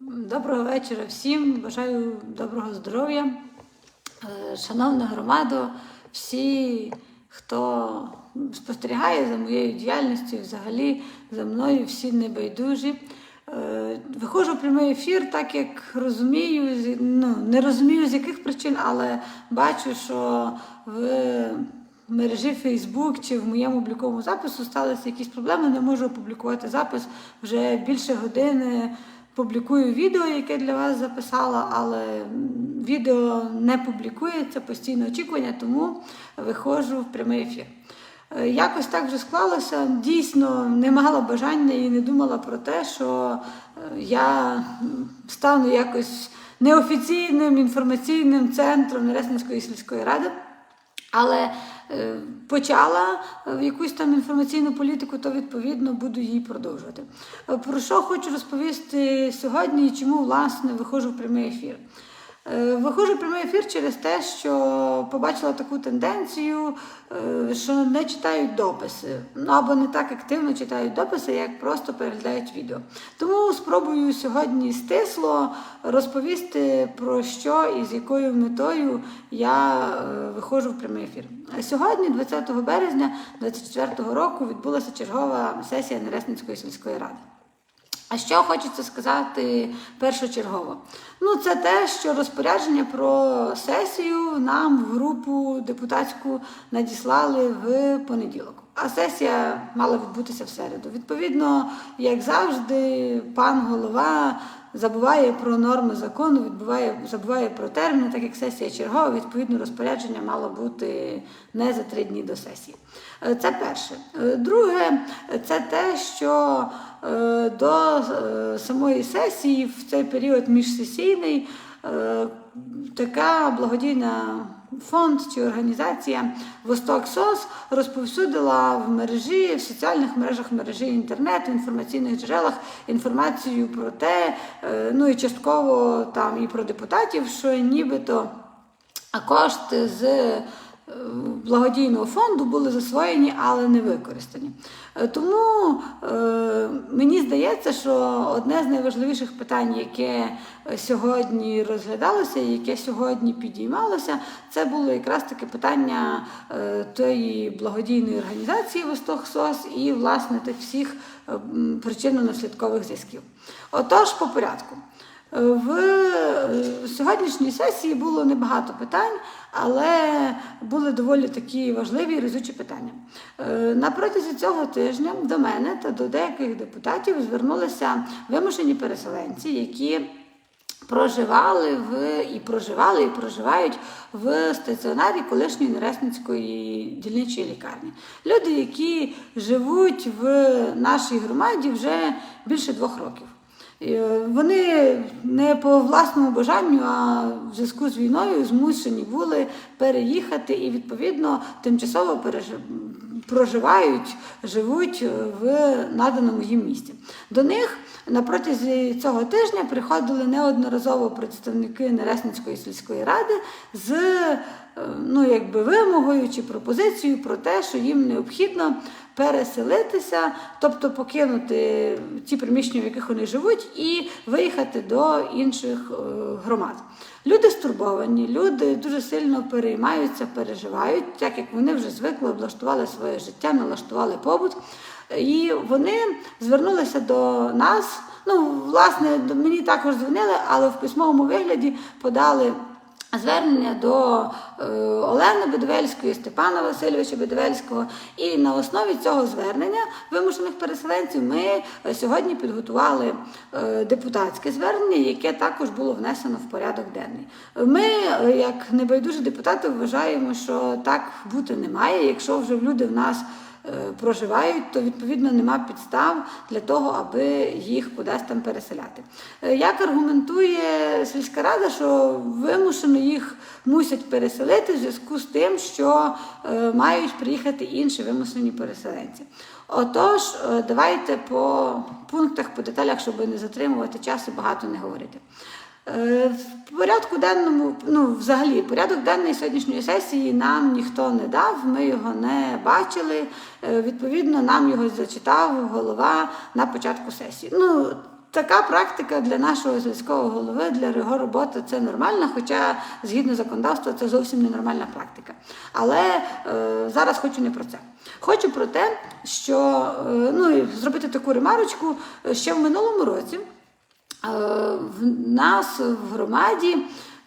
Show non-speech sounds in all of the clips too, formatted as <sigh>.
Доброго вечора всім. Бажаю доброго здоров'я. Е, Шановна громада, всі, хто спостерігає за моєю діяльністю, взагалі за мною, всі небайдужі. Е, Виходжу в прямий ефір, так як розумію, ну, не розумію з яких причин, але бачу, що в мережі Facebook чи в моєму обліковому запису сталися якісь проблеми. Не можу опублікувати запис вже більше години. Публікую відео, яке для вас записала, але відео не публікується, постійно очікування, тому виходжу в прямий ефір. Е, Якось так вже склалося. Дійсно, не мала бажання і не думала про те, що е, я стану якось неофіційним інформаційним центром Нересненської сільської ради. Але е, почала е, в якусь там інформаційну політику, то відповідно буду її продовжувати. Е, Про що хочу розповісти сьогодні і чому власне виходжу в прямий ефір. Е, Виходжу прямий ефір через те, що побачила таку тенденцію, е, що не читають дописи, ну або не так активно читають дописи, як просто переглядають відео. Тому спробую сьогодні стисло розповісти про що і з якою метою я е, виходжу в прямий ефір. Сьогодні, 20 березня 2024 року, відбулася чергова сесія Нересницької сільської ради. А що хочеться сказати першочергово? Ну, це те, що розпорядження про сесію нам в групу депутатську надіслали в понеділок. А сесія мала відбутися в середу. Відповідно, як завжди, пан голова забуває про норми закону, відбуває, забуває про терміни, так як сесія чергова, відповідно, розпорядження мало бути не за три дні до сесії. Е, Це перше. Е, Друге, це те, що до е, самої сесії в цей період міжсесійний е, така благодійна фонд чи організація Восток СОС розповсюдила в мережі, в соціальних мережах мережі інтернету, інформаційних джерелах інформацію про те, е, ну і частково там і про депутатів, що нібито кошти з е, благодійного фонду були засвоєні, але не використані. Е, Тому е, мені здається, що одне з найважливіших питань, яке е, сьогодні розглядалося, і яке сьогодні підіймалося, це було якраз таке питання е, тої благодійної організації Восток СОС і власне тих всіх е, причинно-наслідкових зв'язків. Отож, по порядку. В е, сьогоднішній сесії було небагато питань, але були доволі такі важливі і разючі питання. Е, На протязі цього тижня до мене та до деяких депутатів звернулися вимушені переселенці, які проживали в і проживали, і проживають в стаціонарі колишньої Нересницької дільничої лікарні. Люди, які живуть в нашій громаді вже більше двох років. Е, Вони не по власному бажанню, а в зв'язку з війною змушені були переїхати і відповідно тимчасово проживають, живуть в наданому їм місті. До них на протязі цього тижня приходили неодноразово представники Нересницької сільської ради з е, ну, якби вимогою чи пропозицією про те, що їм необхідно переселитися, тобто покинути ті приміщення, в яких вони живуть, і виїхати до інших е, громад. Люди стурбовані, люди дуже сильно переймаються, переживають, так як вони вже звикли, облаштували своє життя, налаштували побут. І вони звернулися до нас. Ну, власне, мені також дзвонили, але в письмовому вигляді подали звернення до е, Олени Бедовельської, Степана Васильовича Бедовельського. І на основі цього звернення вимушених переселенців ми е, сьогодні підготували е, депутатське звернення, яке також було внесено в порядок денний. Ми, як небайдужі депутати, вважаємо, що так бути не має. Якщо вже люди в нас проживають, то відповідно нема підстав для того, аби їх кудись там переселяти. Е, Як аргументує сільська рада, що вимушено їх мусять переселити в зв'язку з тим, що е, мають приїхати інші вимушені переселенці. Отож, е, давайте по пунктах, по деталях, щоб не затримувати час і багато не говорити. Е, В порядку денному, ну взагалі, порядок денний сьогоднішньої сесії нам ніхто не дав, ми його не бачили. Е, Відповідно, нам його зачитав голова на початку сесії. Ну, така практика для нашого сільського голови, для його роботи це нормальна, хоча згідно законодавства це зовсім не нормальна практика. Але е, зараз хочу не про це. Хочу про те, що е, ну, зробити таку ремарочку е, ще в минулому році. В нас в громаді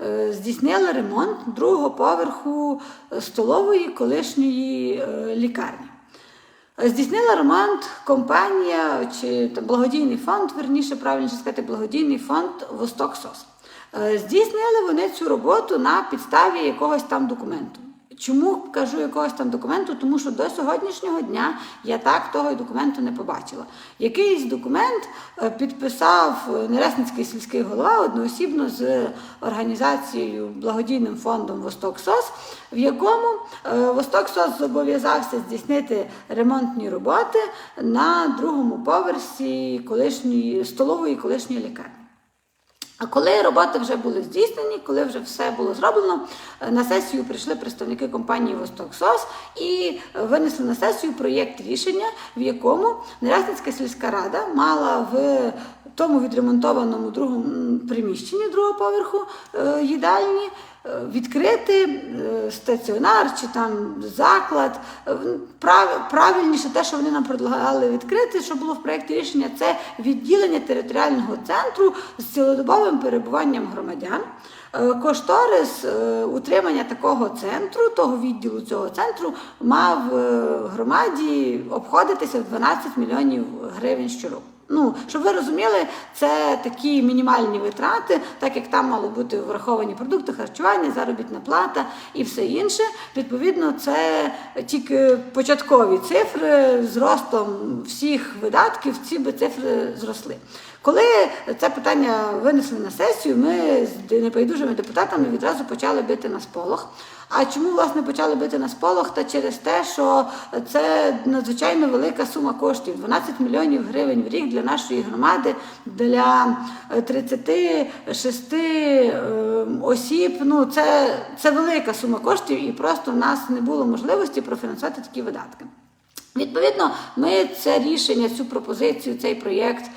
е, здійснили ремонт другого поверху е, столової колишньої е, лікарні. Здійснила ремонт компанія чи благодійний фонд, верніше правильніше сказати, благодійний фонд Восток СОС. Здійснили вони цю роботу на підставі якогось там документу. Чому кажу якогось там документу? Тому що до сьогоднішнього дня я так того документу не побачила. Якийсь документ е, підписав Нересницький сільський голова одноосібно з організацією благодійним фондом Восток СОС, в якому е, Восток СОС зобов'язався здійснити ремонтні роботи на другому поверсі колишньої столової колишньої лікарні. А коли роботи вже були здійснені, коли вже все було зроблено, е, на сесію прийшли представники компанії Восток СОС і е, винесли на сесію проєкт рішення, в якому Нерясницька сільська рада мала в тому відремонтованому другому приміщенні другого поверху е, їдальні відкрити е, стаціонар чи там заклад. Е, прав- Правильніше те, що вони нам предлагали відкрити, що було в проєкті рішення, це відділення територіального центру з цілодобовим перебуванням громадян. Е, Кошторис утримання такого центру, того відділу цього центру, мав громаді обходитися в 12 мільйонів гривень щороку. Ну, щоб ви розуміли, це такі мінімальні витрати, так як там мало бути враховані продукти харчування, заробітна плата і все інше. Відповідно, це тільки початкові цифри з ростом всіх видатків, ці би цифри зросли. Коли це питання винесли на сесію, ми з небайдужими депутатами відразу почали бити на сполох. А чому власне почали бити на сполох? Та через те, що це надзвичайно велика сума коштів 12 мільйонів гривень в рік для нашої громади, для е, 36 е, осіб. Ну це, це велика сума коштів, і просто в нас не було можливості профінансувати такі видатки. Відповідно, ми це рішення, цю пропозицію, цей проєкт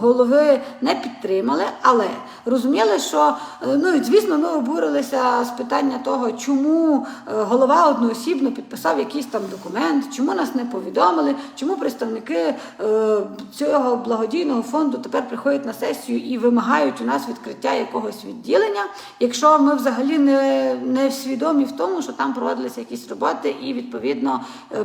голови не підтримали, але розуміли, що е, ну звісно, ми обурилися з питання того, чому е, голова одноосібно підписав якийсь там документ, чому нас не повідомили, чому представники е, цього благодійного фонду тепер приходять на сесію і вимагають у нас відкриття якогось відділення, якщо ми взагалі не, не свідомі в тому, що там проводилися якісь роботи і відповідно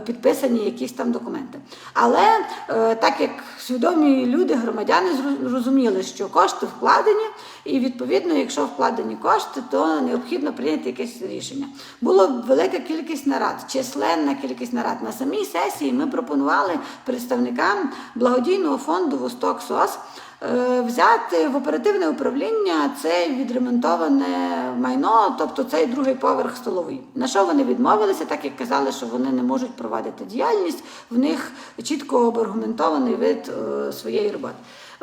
підписані якісь там документи. Але е, так як свідомі люди, громадяни зрозуміли, що кошти вкладені, і відповідно, якщо вкладені кошти, то необхідно прийняти якесь рішення. Було велика кількість нарад, численна кількість нарад. На самій сесії ми пропонували представникам благодійного фонду Восток СОС е, взяти в оперативне управління це відремонтоване майно, тобто цей другий поверх столовий. На що вони відмовилися, так як казали, що вони не можуть провадити діяльність, в них чітко обаргументований вид своєї роботи.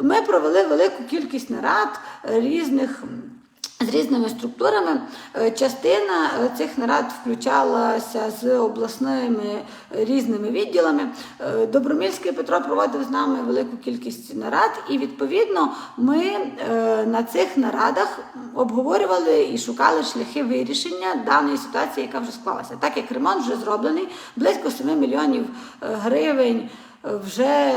Ми провели велику кількість нарад е, різних. З різними структурами Е, частина е, цих нарад включалася з обласними е, різними відділами. Е, Добромільський Петро проводив з нами велику кількість нарад, і відповідно ми е, на цих нарадах обговорювали і шукали шляхи вирішення даної ситуації, яка вже склалася. Так як ремонт вже зроблений, близько 7 мільйонів е, гривень е, вже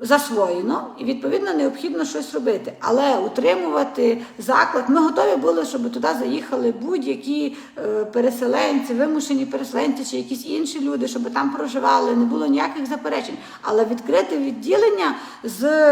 засвоєно, і відповідно необхідно щось робити. Але утримувати заклад. Ми готові були, щоб туди заїхали будь-які е, переселенці, вимушені переселенці чи якісь інші люди, щоб там проживали. Не було ніяких заперечень. Але відкрити відділення з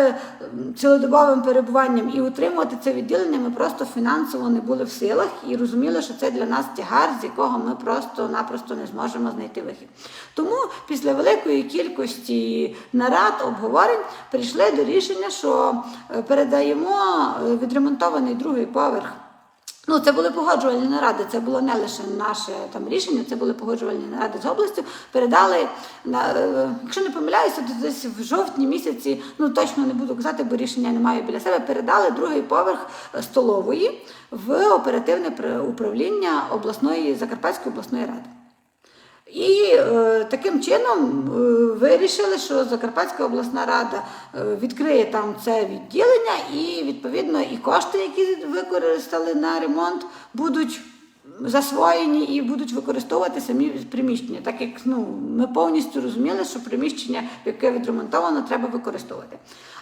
цілодобовим перебуванням і утримувати це відділення ми просто фінансово не були в силах і розуміли, що це для нас тягар, з якого ми просто-напросто не зможемо знайти вихід. Тому після великої кількості нарад обговорень прийшли до рішення, що е, передаємо е, відремонтований другий поверх. Ну, це були погоджувальні наради, це було не лише наше там рішення, це були погоджувальні наради з областю. Передали на е, якщо не помиляюся, то десь в жовтні місяці, ну точно не буду казати, бо рішення не маю біля себе. Передали другий поверх столової в оперативне управління обласної Закарпатської обласної ради. І е, таким чином е, вирішили, що Закарпатська обласна рада е, відкриє там це відділення, і відповідно і кошти, які використали на ремонт, будуть засвоєні і будуть використовувати самі приміщення, так як ну, ми повністю розуміли, що приміщення, яке відремонтовано, треба використовувати.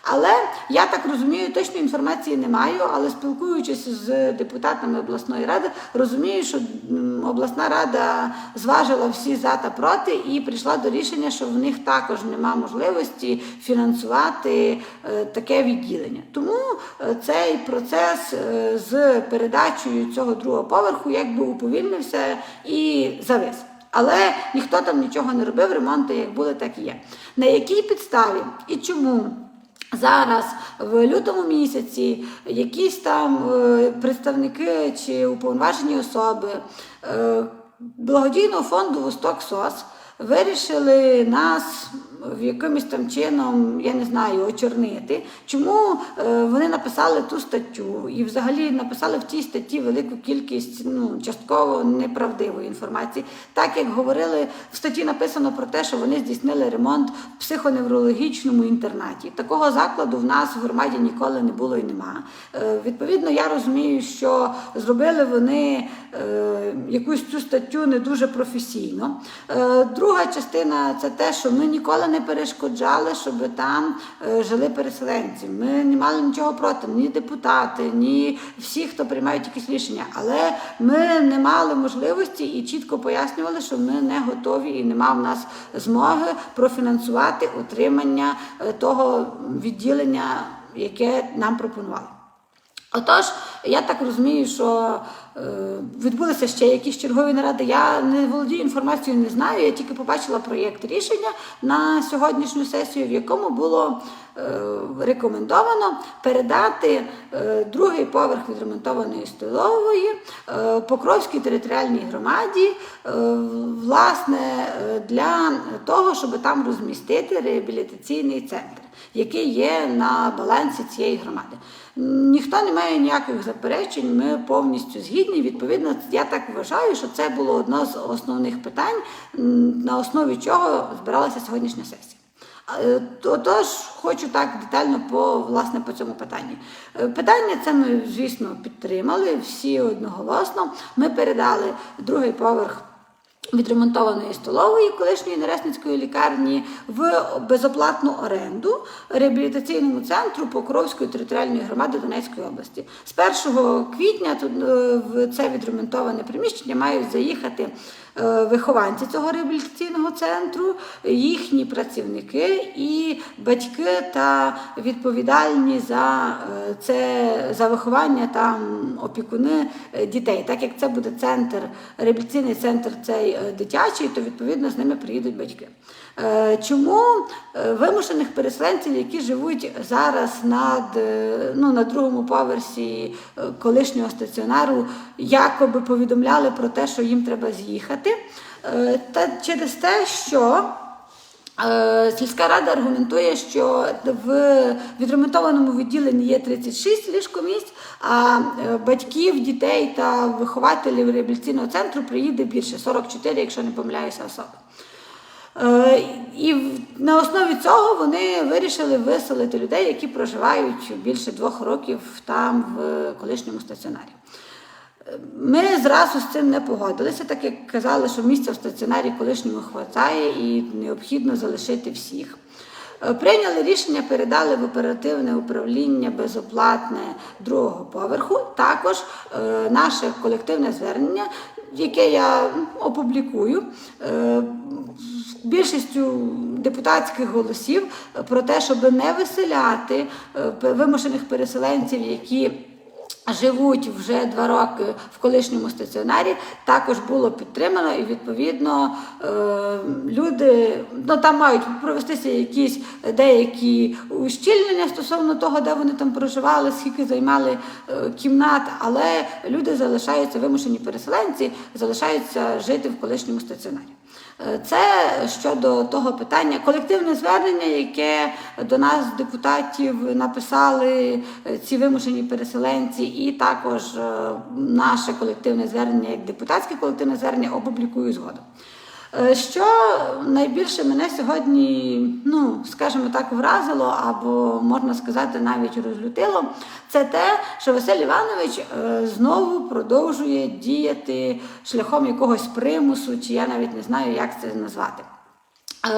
Але я так розумію, точної інформації не маю, але спілкуючись з депутатами обласної ради, розумію, що обласна рада зважила всі за та проти і прийшла до рішення, що в них також нема можливості фінансувати е, таке відділення. Тому е, цей процес е, з передачею цього другого поверху якби уповільнився і завис. Але ніхто там нічого не робив, ремонти як були, так і є. На якій підставі і чому? Зараз в лютому місяці якісь там е, представники чи уповноважені особи е, благодійного фонду Восток СОС вирішили нас якимось там чином, я не знаю, очорнити. Чому е, вони написали ту статтю і взагалі написали в тій статті велику кількість ну, частково неправдивої інформації. Так як говорили, в статті написано про те, що вони здійснили ремонт в психоневрологічному інтернаті. Такого закладу в нас в громаді ніколи не було і нема. Е, Відповідно, я розумію, що зробили вони е, якусь цю статтю не дуже професійно. Друга частина це те, що ми ніколи не перешкоджали, щоб там е, жили переселенці. Ми не мали нічого проти, ні депутати, ні всі, хто приймають якісь рішення. Але ми не мали можливості і чітко пояснювали, що ми не готові і нема в нас змоги профінансувати утримання е, того відділення, яке нам пропонували. Отож, я так розумію, що відбулися ще якісь чергові наради. Я не володію інформацією, не знаю. Я тільки побачила проєкт рішення на сьогоднішню сесію, в якому було е, рекомендовано передати е, другий поверх відремонтованої столової е, Покровській територіальній громаді, е, власне, е, для того, щоб там розмістити реабілітаційний центр, який є на балансі цієї громади. Ніхто не має ніяких заперечень, ми повністю згідні. Відповідно, я так вважаю, що це було одне з основних питань, на основі чого збиралася сьогоднішня сесія. Е, Отож, хочу так детально по власне по цьому питанні. Е, Питання це ми, звісно, підтримали всі одноголосно. Ми передали другий поверх відремонтованої столової колишньої Нересницької лікарні в безоплатну оренду реабілітаційному центру Покровської територіальної громади Донецької області. З 1 квітня тут е, в це відремонтоване приміщення мають заїхати вихованці цього реабілітаційного центру, їхні працівники і батьки та відповідальні за е, це за виховання там опікуни е, дітей. Так як це буде центр, реабілітаційний центр цей е, дитячий, то відповідно з ними приїдуть батьки. Е, Чому е, вимушених переселенців, які живуть зараз над, е, ну, на другому поверсі колишнього стаціонару, якоби повідомляли про те, що їм треба з'їхати? Та через те, що Сільська рада аргументує, що в відремонтованому відділенні є 36 ліжкомісць, а батьків, дітей та вихователів реабілітаційного центру приїде більше 44, якщо не помиляюся особи. Е, І на основі цього вони вирішили виселити людей, які проживають більше двох років там в колишньому стаціонарі. Ми зразу з цим не погодилися, так як казали, що місця в стаціонарі колишньому хватає і необхідно залишити всіх. Е, Прийняли рішення, передали в оперативне управління безоплатне другого поверху. Також е, наше колективне звернення, яке я опублікую. Більшістю депутатських голосів про те, щоб не виселяти е, вимушених переселенців, які живуть вже два роки в колишньому стаціонарі, також було підтримано, і відповідно е, люди ну, там мають провестися якісь деякі ущільнення стосовно того, де вони там проживали, скільки займали е, кімнат, але люди залишаються вимушені переселенці, залишаються жити в колишньому стаціонарі. Е, Це щодо того питання. Колективне звернення, яке до нас, депутатів, написали е, ці вимушені переселенці, і також е, наше колективне звернення, як депутатське колективне звернення, опублікую згодом. Е, Що найбільше мене сьогодні, ну скажімо так, вразило, або можна сказати, навіть розлютило, це те, що Василь Іванович е, знову продовжує діяти шляхом якогось примусу, чи я навіть не знаю, як це назвати. Е,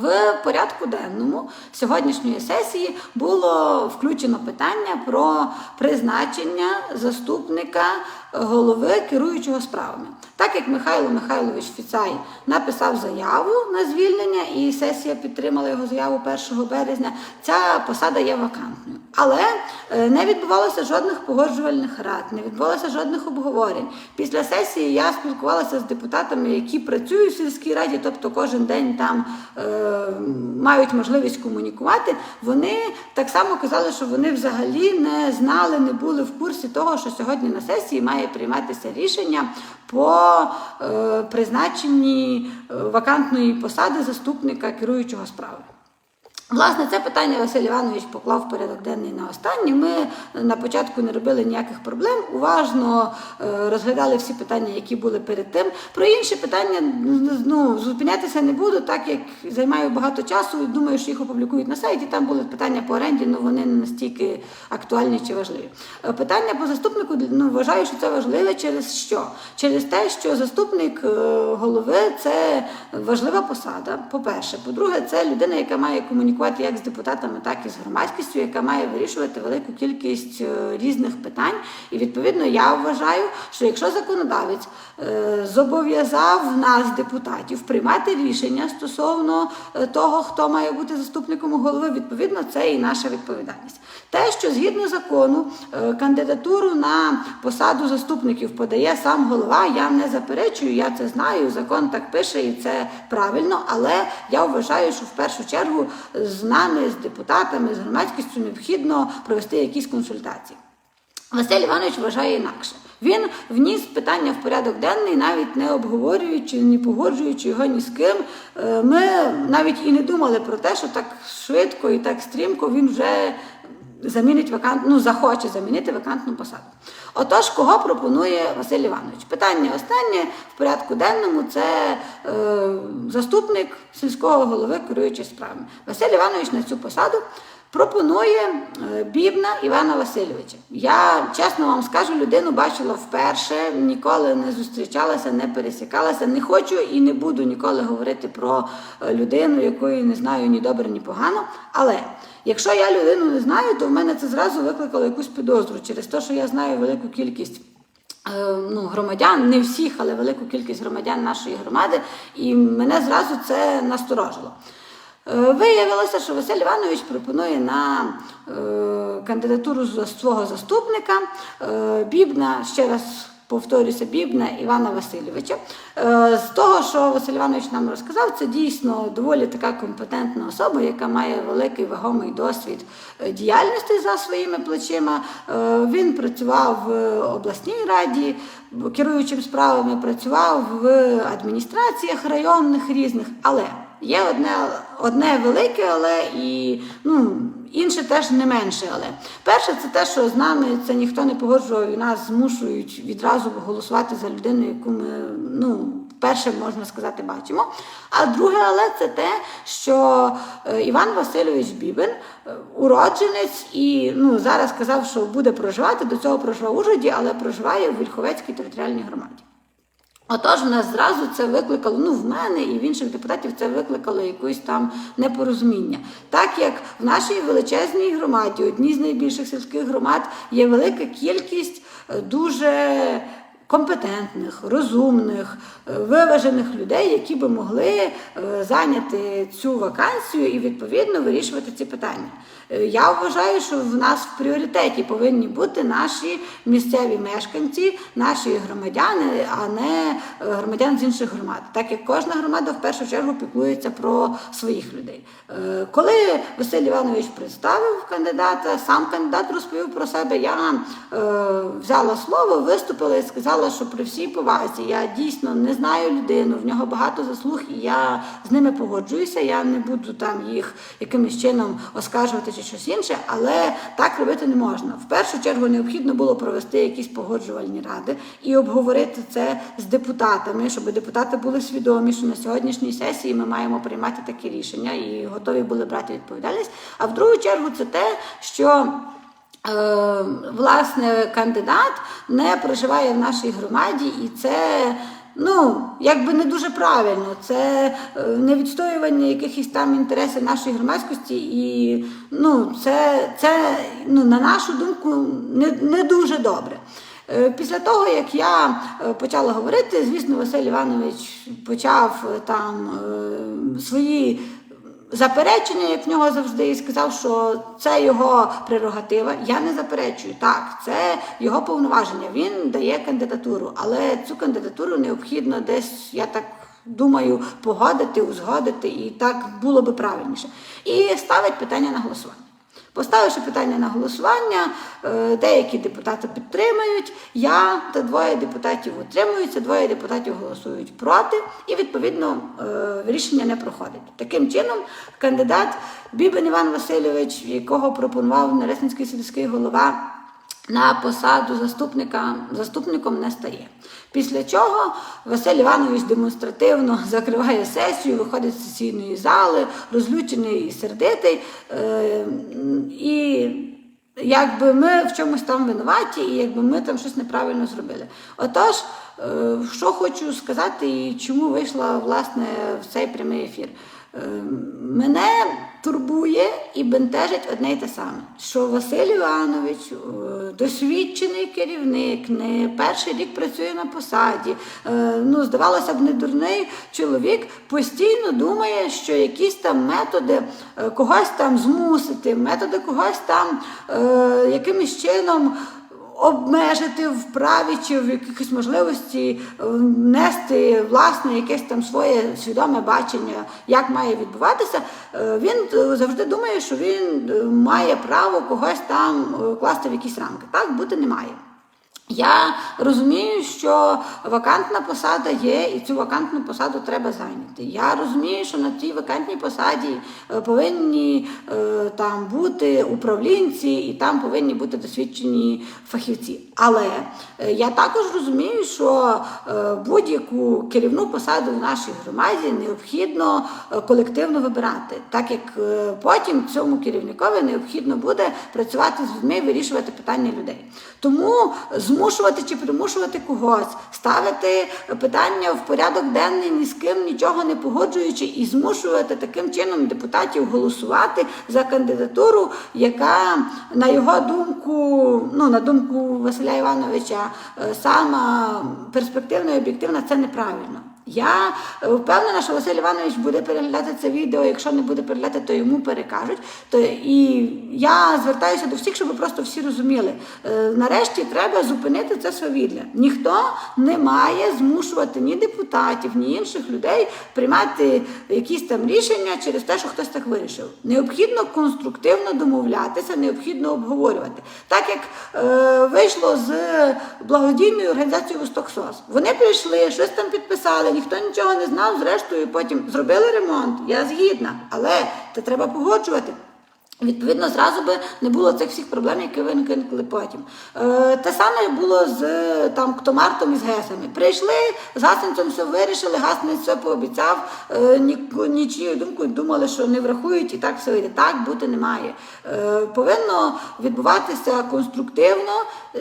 В порядку денному сьогоднішньої сесії було включено питання про призначення заступника голови керуючого справами. Так як Михайло Михайлович Фіцай написав заяву на звільнення, і сесія підтримала його заяву 1 березня, ця посада є вакантною. Але е, не відбувалося жодних погоджувальних рад, не відбувалося жодних обговорень. Після сесії я спілкувалася з депутатами, які працюють в сільській раді, тобто кожен день там е, мають можливість комунікувати. Вони так само казали, що вони взагалі не знали, не були в курсі того, що сьогодні на сесії має прийматися рішення по е, призначенні е, вакантної посади заступника керуючого справами. Власне, це питання Василь Іванович поклав порядок денний на останнє. Ми на початку не робили ніяких проблем, уважно е, розглядали всі питання, які були перед тим. Про інші питання ну, зупинятися не буду, так як займаю багато часу. і Думаю, що їх опублікують на сайті. Там були питання по оренді, але вони не настільки актуальні чи важливі. Е, Питання по заступнику ну, вважаю, що це важливе через що? Через те, що заступник е, голови це важлива посада. По-перше, по-друге, це людина, яка має комунікувати як з депутатами, так і з громадськістю, яка має вирішувати велику кількість е, різних питань. І відповідно я вважаю, що якщо законодавець е, зобов'язав нас, депутатів, приймати рішення стосовно е, того, хто має бути заступником голови, відповідно, це і наша відповідальність. Те, що згідно закону кандидатуру на посаду заступників подає сам голова, я не заперечую, я це знаю. Закон так пише, і це правильно. Але я вважаю, що в першу чергу з нами, з депутатами, з громадськістю необхідно провести якісь консультації. Василь Іванович вважає інакше. Він вніс питання в порядок денний, навіть не обговорюючи, не погоджуючи його ні з ким. Е, Ми навіть і не думали про те, що так швидко і так стрімко він вже замінить вакант, ну захоче замінити вакантну посаду. Отож, кого пропонує Василь Іванович? Питання останнє в порядку денному це е, заступник сільського голови керуючий справами. Василь Іванович на цю посаду. Пропонує е, Бібна Івана Васильовича. Я чесно вам скажу, людину бачила вперше, ніколи не зустрічалася, не пересікалася. Не хочу і не буду ніколи говорити про е, людину, якої не знаю ні добре, ні погано. Але якщо я людину не знаю, то в мене це зразу викликало якусь підозру через те, що я знаю велику кількість. Е, Ну, громадян, не всіх, але велику кількість громадян нашої громади, і мене зразу це насторожило. Е, Виявилося, що Василь Іванович пропонує на е, кандидатуру за свого заступника Бібна, ще раз повторюся, Бібна Івана Васильовича. Е, з того, що Василь Іванович нам розказав, це дійсно доволі така компетентна особа, яка має великий вагомий досвід е, діяльності за своїми плечима. Е, він працював в обласній раді, керуючим справами, працював в адміністраціях районних різних, але. Є одне, одне велике, але і ну, інше теж не менше. Але перше, це те, що з нами це ніхто не погоджував і нас змушують відразу голосувати за людину, яку ми ну, перше можна сказати бачимо. А друге, але це те, що е, Іван Васильович Бібин, е, уродженець, і ну, зараз сказав, що буде проживати. До цього проживав Ужгороді, але проживає в Вільховецькій територіальній громаді. Отож, в нас зразу це викликало, ну в мене і в інших депутатів це викликало якусь там непорозуміння. Так як в нашій величезній громаді, одній з найбільших сільських громад, є велика кількість е, дуже компетентних, розумних, е, виважених людей, які би могли е, зайняти цю вакансію і відповідно вирішувати ці питання. Е, Я вважаю, що в нас в пріоритеті повинні бути наші місцеві мешканці, наші громадяни, а не е, громадян з інших громад, так як кожна громада в першу чергу піклується про своїх людей. Коли Василь Іванович представив кандидата, сам кандидат розповів про себе, я взяла слово, виступила і сказала, що при всій повазі я дійсно не знаю людину, в нього багато заслуг, і я з ними погоджуюся. Я не буду там їх якимось чином оскаржувати чи щось інше, але так робити не можна. В першу чергу необхідно було провести якісь погоджувальні ради і обговорити це з депутатами, щоб депутати були свідомі, що на сьогоднішній сесії ми маємо приймати такі рішення і готові були брати відповідальність. А в другу чергу це те, що. Е, власне, кандидат не проживає в нашій громаді, і це ну, якби не дуже правильно. Це е, не відстоювання якихось там інтересів нашої громадськості, і ну, це, це ну, на нашу думку не, не дуже добре. Е, Після того, як я почала говорити, звісно, Василь Іванович почав там свої заперечення, як в нього завжди, і сказав, що це його прерогатива. Я не заперечую. Так, це його повноваження. Він дає кандидатуру, але цю кандидатуру необхідно десь, я так. Думаю, погодити, узгодити, і так було би правильніше. І ставить питання на голосування. Поставивши питання на голосування, е, деякі депутати підтримують, я та двоє депутатів утримуються, двоє депутатів голосують проти, і відповідно е, рішення не проходить. Таким чином, кандидат Бібен Іван Васильович, якого пропонував Нересницький сільський голова на посаду заступника заступником не стає. Після чого Василь Іванович демонстративно <laughs> закриває сесію, виходить з сесійної зали, розлючений і сердитий. Е, і якби ми в чомусь там винуваті, і якби ми там щось неправильно зробили. Отож, е, що хочу сказати і чому вийшла власне в цей прямий ефір. Е, Мене турбує і бентежить одне й те саме, що Василь Іванович, е, досвідчений керівник, не перший рік працює на посаді. е, Ну, здавалося б, не дурний чоловік постійно думає, що якісь там методи е, когось там змусити, методи когось там якимось чином обмежити в праві чи в якихось можливості е, внести власне якесь там своє свідоме бачення, як має відбуватися. Е, Він е, завжди думає, що він має право когось там класти в якісь рамки. Так бути не має. Я розумію, що вакантна посада є, і цю вакантну посаду треба зайняти. Я розумію, що на цій вакантній посаді е, повинні е, там бути управлінці, і там повинні бути досвідчені фахівці. Але е, я також розумію, що будь-яку керівну посаду в нашій громаді необхідно колективно вибирати, так як потім цьому керівникові необхідно буде працювати з людьми вирішувати питання людей. Тому змушувати чи примушувати когось, ставити питання в порядок денний ні з ким нічого не погоджуючи, і змушувати таким чином депутатів голосувати за кандидатуру, яка, на його думку, ну на думку Василя Івановича, е, сама перспективна і об'єктивна, це неправильно. Я е, впевнена, що Василь Іванович буде переглядати це відео. Якщо не буде переглядати, то йому перекажуть. То і я звертаюся до всіх, щоб просто всі розуміли. Е, Нарешті треба зупинити це свавілля. Ніхто не має змушувати ні депутатів, ні інших людей приймати якісь там рішення через те, що хтось так вирішив. Необхідно конструктивно домовлятися, необхідно обговорювати. Так як е, вийшло з благодійною організацією Восток СОС. Вони прийшли, щось там підписали, ніхто нічого не знав, зрештою потім зробили ремонт. Я згідна, але це треба погоджувати. Відповідно, зразу би не було цих всіх проблем, які виникли потім. Е, те саме було з там Ктомартом і з Гесами. Прийшли, з Гасенцем все вирішили, Гасенець все пообіцяв, е, ні, нічию думку думали, що не врахують і так все вийде. Так бути не має. Е, повинно відбуватися конструктивно,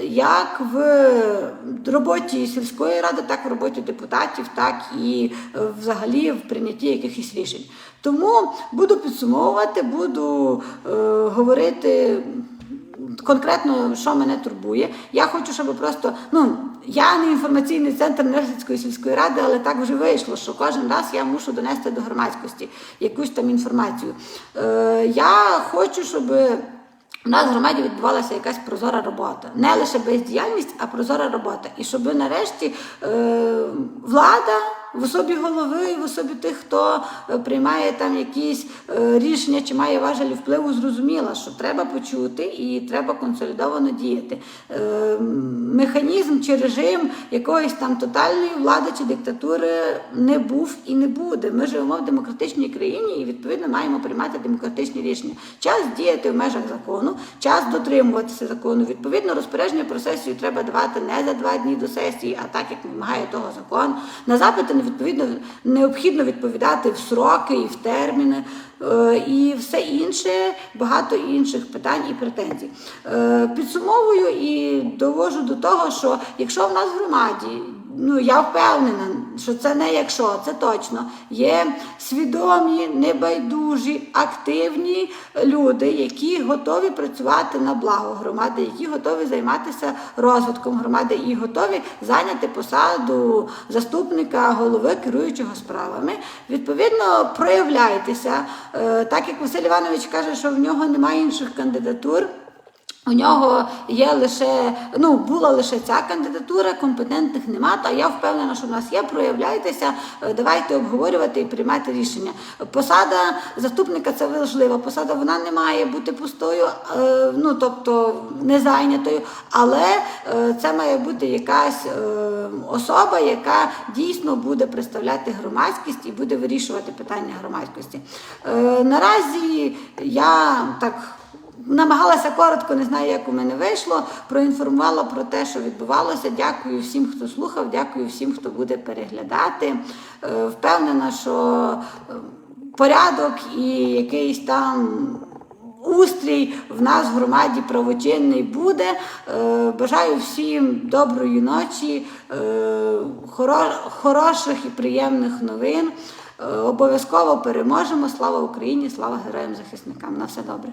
як в роботі сільської ради, так і в роботі депутатів, так і е, взагалі в прийнятті якихось рішень. Тому буду підсумовувати, буду е, говорити конкретно, що мене турбує. Я хочу, щоб просто ну. Я не інформаційний центр Нерсицької сільської ради, але так вже вийшло, що кожен раз я мушу донести до громадськості якусь там інформацію. Е, я хочу, щоб у нас в громаді відбувалася якась прозора робота. Не лише бездіяльність, а прозора робота. І щоб нарешті е, влада в особі голови, в особі тих, хто е, приймає там якісь е, рішення чи має важелі впливу, зрозуміла, що треба почути і треба консолідовано діяти. Е, Механізм чи режим якоїсь там тотальної влади чи диктатури не був і не буде. Ми живемо в демократичній країні і відповідно маємо приймати демократичні рішення. Час діяти в межах закону, час дотримуватися закону. Відповідно, розпорядження про сесію треба давати не за два дні до сесії, а так як вимагає того закон. На запити відповідно необхідно відповідати в сроки і в терміни. Е, І все інше, багато інших питань і претензій. Е, Підсумовую і довожу до того, що якщо в нас в громаді, ну я впевнена, що це не якщо, це точно є свідомі, небайдужі, активні люди, які готові працювати на благо громади, які готові займатися розвитком громади і готові зайняти посаду заступника голови керуючого справами. Відповідно, проявляйтеся. Е, Так як Василь Іванович каже, що в нього немає інших кандидатур. У нього є лише, ну була лише ця кандидатура, компетентних нема. Та я впевнена, що в нас є. Проявляйтеся, е, давайте обговорювати і приймати рішення. Посада заступника це важлива. Посада вона не має бути пустою, е, ну тобто не зайнятою, але е, це має бути якась особа, яка дійсно буде представляти громадськість і буде вирішувати питання громадськості. Наразі я так. Намагалася коротко, не знаю, як у мене вийшло. Проінформувала про те, що відбувалося. Дякую всім, хто слухав, дякую всім, хто буде переглядати. Е, Впевнена, що е, порядок і якийсь там. Устрій в нас в громаді правочинний буде. Е, Бажаю всім доброї ночі, хороших і приємних новин. Обов'язково переможемо. Слава Україні! Слава героям захисникам! На все добре.